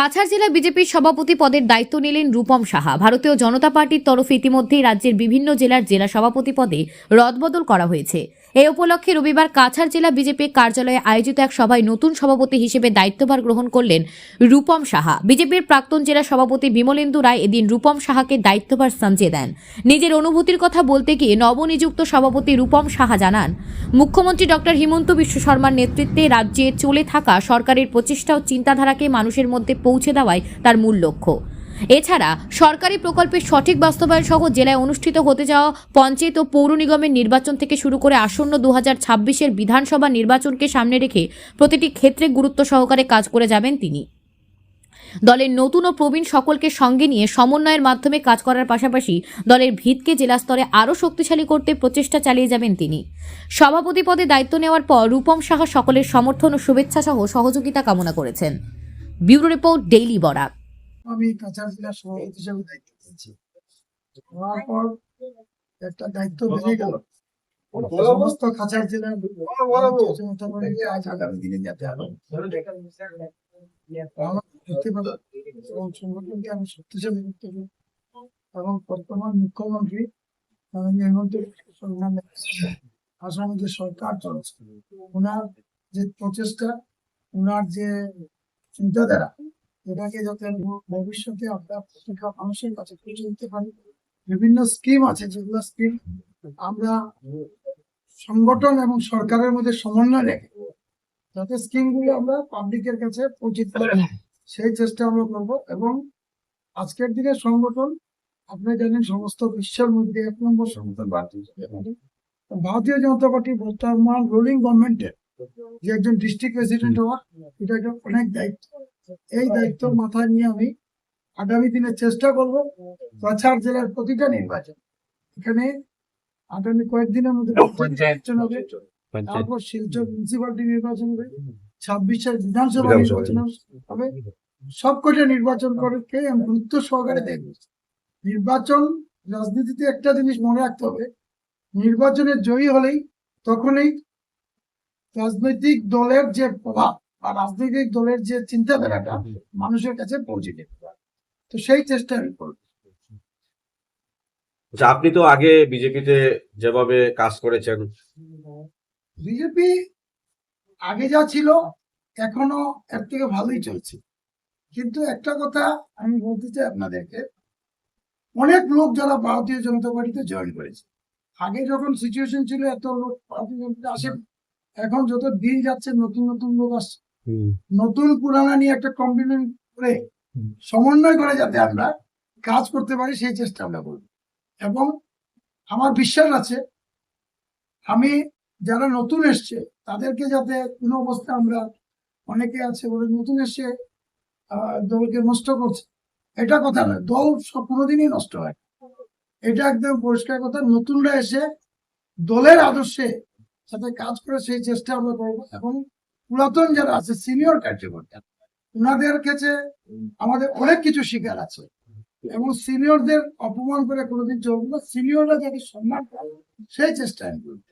কাছাড় জেলা বিজেপির সভাপতি পদের দায়িত্ব নিলেন রূপম সাহা। ভারতীয় জনতা পার্টির তরফে ইতিমধ্যেই রাজ্যের বিভিন্ন জেলার জেলা সভাপতি পদে রদবদল করা হয়েছে। এই উপলক্ষে রবিবার কাছাড় জেলা বিজেপি কার্যালয়ে আয়োজিত এক সভায় নতুন সভাপতি হিসেবে দায়িত্বভার গ্রহণ করলেন রূপম সাহা। বিজেপির প্রাক্তন জেলা সভাপতি বিমলেন্দু রায় এদিন রূপম সাহাকে দায়িত্বভার সামজিয়ে দেন। নিজের অনুভূতির কথা বলতে গিয়ে নবনিযুক্ত সভাপতি রূপম সাহা জানান, মুখ্যমন্ত্রী ডক্টর হিমন্ত বিশ্ব শর্মার নেতৃত্বে রাজ্যে চলে থাকা সরকারের প্রচেষ্টা ও চিন্তাধারাকে মানুষের মধ্যে পৌঁছে দেওয়াই তার মূল লক্ষ্য। এছাড়া সরকারি প্রকল্পের সঠিক বাস্তবায়ন সহ জেলায় অনুষ্ঠিত হতে যাওয়া পঞ্চায়েত ও পৌর নিগমের নির্বাচন থেকে শুরু করে আসন্ন দু হাজার ছাব্বিশের বিধানসভা নির্বাচনকে সামনে রেখে প্রতিটি ক্ষেত্রে গুরুত্ব সহকারে কাজ করে যাবেন তিনি। দলের নতুন ও প্রবীণ সকলকে সঙ্গে নিয়ে সমন্বয়ের মাধ্যমে কাজ করার পাশাপাশি দলের ভিতকে জেলা স্তরে আরও শক্তিশালী করতে প্রচেষ্টা চালিয়ে যাবেন তিনি। সভাপতি পদে দায়িত্ব নেওয়ার পর রূপম সাহা সকলের সমর্থন ও শুভেচ্ছা সহ সহযোগিতা কামনা করেছেন। Bureau report, daily Barak. আমি কাছাড় জেলার সভাপতি হিসেবে দায়িত্ব পেয়েছি হওয়ার পর একটা দায়িত্ব বেড়ে গেল। সমস্ত কাছাড় জেলার আজ আগামী দিনে যাতে আরও সংগঠনকে আমি শক্তিশালী করতে চাই এবং বর্তমান মুখ্যমন্ত্রী হেমন্ত আসামে যে সরকার চলছে ওনার যে প্রচেষ্টা ওনার যে চিন্তাধারা এটাকে যাতে ভবিষ্যতে আমরা প্রত্যেকটা মানুষের কাছে পৌঁছে দিতে পারি। বিভিন্ন স্কিম আছে যেগুলো স্কিম আমরা সংগঠন এবং সরকারের মধ্যে সমন্বয় রেখে যাতে স্কিমগুলো আমরা পাবলিকের কাছে পৌঁছে সেই চেষ্টা আমরা করব এবং আজকের দিনে সংগঠন আপনি জানেন সমস্ত বিশ্বের মধ্যে এক নম্বর সংগঠন। ভারতীয় জনতা পার্টি বর্তমান রুলিং গভর্নমেন্টের যে একজন ডিস্ট্রিক্ট প্রেসিডেন্ট হওয়া এটা একটা অনেক দায়িত্ব। এই দায়িত্ব মাথায় নিয়ে আমি আগামী দিনে চেষ্টা করব কাছাড় জেলার প্রতিটা নির্বাচন। এখানে আগামী কয়েকদিনের মধ্যে নির্বাচন হবে তারপর শিলচর মিউনিসিপালিটি নির্বাচন হবে ছাব্বিশের বিধানসভা। নির্বাচন হবে। সব কটা নির্বাচন করে আমি গুরুত্ব সহকারে দেখব। নির্বাচন রাজনীতিতে একটা জিনিস মনে রাখতে হবে নির্বাচনে জয়ী হলেই তখনই রাজনৈতিক দলের যে প্রভাব বা রাজনৈতিক দলের যে চিন্তাধারাটা মানুষের কাছে পৌঁছে যেতে পারে। তো সেই চেষ্টা আমি করব। আচ্ছা আপনি তো আগে বিজেপিতে যেভাবে কাজ করেছেন। বিজেপি আগে যা ছিল এখনও এর থেকে ভালোই চলছে। কিন্তু একটা কথা আমি বলতে চাই আপনাদেরকে অনেক লোক যারা ভারতীয় জনতা পার্টিতে জয়েন করেছে আগে যখন সিচুয়েশন ছিল এত লোক ভারতীয় জনতা আসে এখন যত দিন যাচ্ছে নতুন নতুন লোক আসছে নতুন পুরানা নিয়ে একটা কম্বিনেশন করে সমন্বয় করে যাতে আমরা কাজ করতে পারি সেই চেষ্টা আমরা করব। এবং আমার বিশ্বাস আছে আমি যারা নতুন এসছে তাদেরকে যাতে কোনো অবস্থা আমরা অনেকে আছে বলে নতুন এসে দলকে নষ্ট করছে এটা কথা নয়। দল সব কোনোদিনই নষ্ট হয় এটা একদম পরিষ্কার কথা। নতুনরা এসে দলের আদর্শে সাথে কাজ করে সেই চেষ্টা আমরা করব। এবং পুরাতন যারা আছে সিনিয়র কার্যকর্তা ওনাদের কাছে আমাদের অনেক কিছু শিকার আছে। এবং সিনিয়রদের অপমান করে কোনোদিন চলবো না। সিনিয়ররা যাতে সম্মান পাবে সেই চেষ্টা আমি করব।